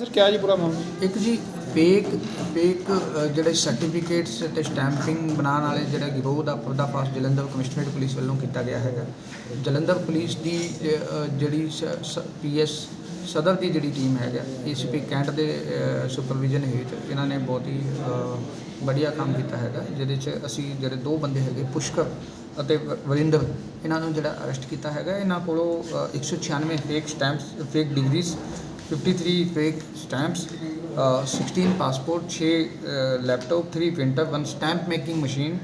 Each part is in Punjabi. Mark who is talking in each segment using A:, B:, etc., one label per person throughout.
A: ਸਰ ਕਿਆ ਜੀ ਪੂਰਾ ਮਾਮਲਾ?
B: ਇੱਕ ਜੀ ਫੇਕ ਫੇਕ ਜਿਹੜੇ ਸਰਟੀਫਿਕੇਟਸ ਤੇ ਸਟੈਂਪਿੰਗ ਬਣਾਉਣ ਵਾਲੇ ਜਿਹੜਾ ਗਿਰੋਹ ਦਾ ਪਰਦਾਫਾਸ਼ ਜਲੰਧਰ ਕਮਿਸ਼ਨਰੇਟ ਪੁਲਿਸ ਵੱਲੋਂ ਕੀਤਾ ਗਿਆ ਹੈਗਾ। ਜਲੰਧਰ ਪੁਲਿਸ ਦੀ ਅ, ਅ, ਜਿਹੜੀ ਪੀਐਸ ਸਦਰ ਦੀ ਜਿਹੜੀ ਟੀਮ ਹੈਗਾ ਏਸੀਪੀ ਕੈਂਟ ਦੇ ਸੁਪਰਵਿਜ਼ਨ ਹੇਠ ਇਹਨਾਂ ਨੇ ਬਹੁਤ ਹੀ ਅ, ਵਧੀਆ ਕੰਮ ਕੀਤਾ ਹੈਗਾ ਜਿਹਦੇ 'ਚ ਅਸੀਂ ਜਿਹੜੇ ਦੋ ਬੰਦੇ ਹੈਗੇ ਪੁਸ਼ਕਰ ਅਤੇ ਵ- ਵਰਿੰਦਰ ਇਹਨਾਂ ਨੂੰ ਜਿਹੜਾ ਅਰੈਸਟ ਕੀਤਾ ਹੈਗਾ ਇਹਨਾਂ ਕੋਲੋਂ ਅ, 196 fake stamps fake degrees 53 fake stamps 16 passport 6 laptop 3 printer 1 stamp making machine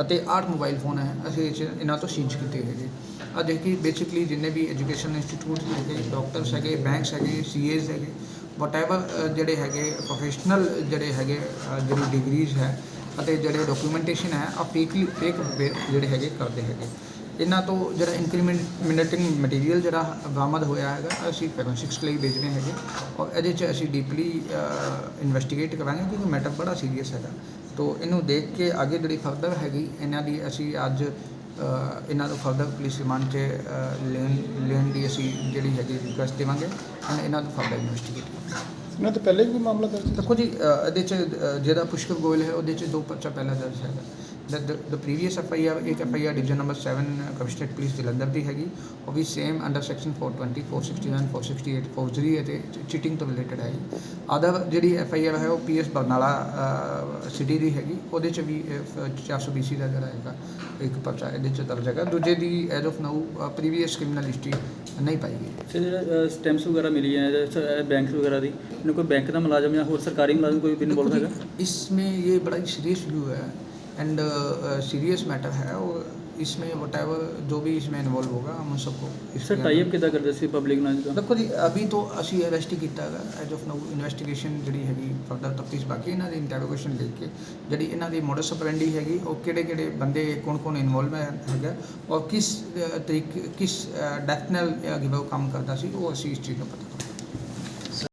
B: ਅਤੇ 8 ਮੋਬਾਈਲ ਫੋਨ ਹੈ। ਅਸੀਂ ਇਹ 'ਚ ਇਹਨਾਂ ਤੋਂ ਸੀਜ਼ ਕੀਤੇ ਹੈਗੇ ਆ ਦੇਖੀ ਬੇਸਿਕਲੀ ਜਿੰਨੇ ਵੀ ਐਜੂਕੇਸ਼ਨ ਇੰਸਟੀਟਿਊਟ ਹੈਗੇ ਡਾਕਟਰਸ ਹੈਗੇ ਬੈਂਕਸ ਹੈਗੇ ਸੀਏਜ਼ ਹੈਗੇ ਵਟਐਵਰ ਜਿਹੜੇ ਹੈਗੇ ਪ੍ਰੋਫੈਸ਼ਨਲ ਜਿਹੜੇ ਹੈਗੇ ਜਿਹੜੀ ਡਿਗਰੀਜ਼ ਹੈ ਅਤੇ ਜਿਹੜੇ ਡਾਕੂਮੈਂਟੇਸ਼ਨ ਹੈ ਆ ਫੇਕਲੀ ਫੇਕ ਜਿਹੜੇ ਹੈਗੇ, ਕਰਦੇ ਹੈਗੇ। ਇਹਨਾਂ ਤੋਂ ਜਿਹੜਾ ਇਨਕਰੀਮੈਂਟਿੰਗ ਮਟੀਰੀਅਲ ਜਿਹੜਾ ਬਰਾਮਦ ਹੋਇਆ ਹੈਗਾ, ਅਸੀਂ ਫੋਰੈਂਸਿਕਸ ਲਈ ਵੇਚ ਰਹੇ ਹੈਗੇ। ਔਰ ਇਹਦੇ 'ਚ ਅਸੀਂ ਡੀਪਲੀ ਇਨਵੈਸਟੀਗੇਟ ਕਰਾਂਗੇ ਕਿਉਂਕਿ ਮੈਟਰ ਬੜਾ ਸੀਰੀਅਸ ਹੈਗਾ। ਤੋਂ ਇਹਨੂੰ ਦੇਖ ਕੇ ਅੱਗੇ ਜਿਹੜੀ ਫਰਦਰ ਹੈਗੀ, ਇਹਨਾਂ ਦੀ ਅਸੀਂ ਅੱਜ ਇਹਨਾਂ ਨੂੰ ਫਰਦਰ ਪੁਲਿਸ ਰਿਮਾਂਡ 'ਚ ਲੈਣ ਲੈਣ ਦੀ ਅਸੀਂ ਜਿਹੜੀ ਹੈਗੀ ਰਿਕੁਐਸਟ ਦੇਵਾਂਗੇ। And ਇਹਨਾਂ ਨੂੰ ਫਰਦਰ ਇਨਵੈਸਟੀਗੇਟ
A: ਇਹਨਾਂ ਤੋਂ ਪਹਿਲੇ ਵੀ ਕੋਈ ਮਾਮਲਾ ਦਰਜ ਹੈ
B: ਦੇਖੋ ਜੀ ਅ, ਇਹਦੇ ਚ ਅ, ਜਿਹੜਾ ਪੁਸ਼ਕਰ ਗੋਇਲ ਹੈ ਉਹਦੇ ਚ ਦੋ ਪਰਚਾ ਪਹਿਲਾਂ ਦਰਜ ਹੈਗਾ। The previous F I R ਇੱਕ F I R division number 7 commissionerate police Jalandhar ਦੀ ਹੈਗੀ। ਉਹ ਵੀ ਸੇਮ ਅੰਡਰ ਸੈਕਸ਼ਨ 420 469 468 ਫੌਜਰੀ ਅਤੇ ਚੀਟਿੰਗ ਤੋਂ ਰਿਲੇਟਡ ਹੈ ਅਦਰ ਜਿਹੜੀ ਐਫ ਆਈ ਆਰ ਹੈ ਉਹ ਪੀ ਐਸ ਬਰਨਾਲਾ ਸਿਟੀ ਦੀ ਹੈਗੀ। ਉਹਦੇ ਚ ਵੀ ਅ, 420 ਦਾ ਜਿਹੜਾ ਹੈਗਾ ਇੱਕ ਪਰਚਾ ਇਹਦੇ ਚ ਦਰਜ ਹੈਗਾ। ਦੂਜੇ ਦੀ as of now previous criminal history ਨਹੀਂ ਪਾਈ ਗਈ।
C: ਸਰ ਜਿਹੜਾ ਸਟੈਂਪਸ ਵਗੈਰਾ मिली है बैंक वगैरह की इन्हें कोई बैंक का मुलाजम या होर सरकारी मुलाजम कोई भी इन्वॉल्व है
B: इसमें ये बड़ा ही सीरियस व्यू है एंड सीरियस मैटर है और इसमें वट जो भी इसमें इन्वॉल्व होगा हम उन सबको इसके
C: ਸਰ ਟਾਈ ਅਪ ਕਿੱਦਾਂ ਕਰਦੇ ਸੀ ਪਬਲਿਕ ਨਾਲ ਜਿੱਦਾਂ
B: ਦੇਖੋ ਜੀ ਅਭੀ ਤੋਂ ਅਸੀਂ ਅਰੈਸਟ ਹੀ ਕੀਤਾ ਹੈਗਾ ਐਜ ਆਫ ਨਾਊ ਇਨਵੈਸਟੀਗੇਸ਼ਨ ਜਿਹੜੀ ਹੈਗੀ ਫਰਦਰ ਤਫਤੀਸ਼ ਬਾਕੀ ਇਹਨਾਂ ਦੀ ਇੰਟਰੋਗੇਸ਼ਨ ਲੈ ਕੇ ਜਿਹੜੀ ਇਹਨਾਂ ਦੀ ਮੋਡਸ ਆਪਰੈਂਡੀ ਹੈਗੀ ਉਹ ਕਿਹੜੇ ਕਿਹੜੇ ਬੰਦੇ ਕੌਣ ਕੌਣ ਇਨਵੋਲਵ ਹੈਗਾ ਔਰ ਕਿਸ ਅ, ਤਰੀਕੇ ਕਿਸ ਡੈਥ ਨਾਲ ਗਿਵ ਕੰਮ ਕਰਦਾ ਸੀ ਉਹ ਅਸੀਂ ਇਸ ਚੀਜ਼ ਨੂੰ ਪਤਾ ਕਰਾਂਗੇ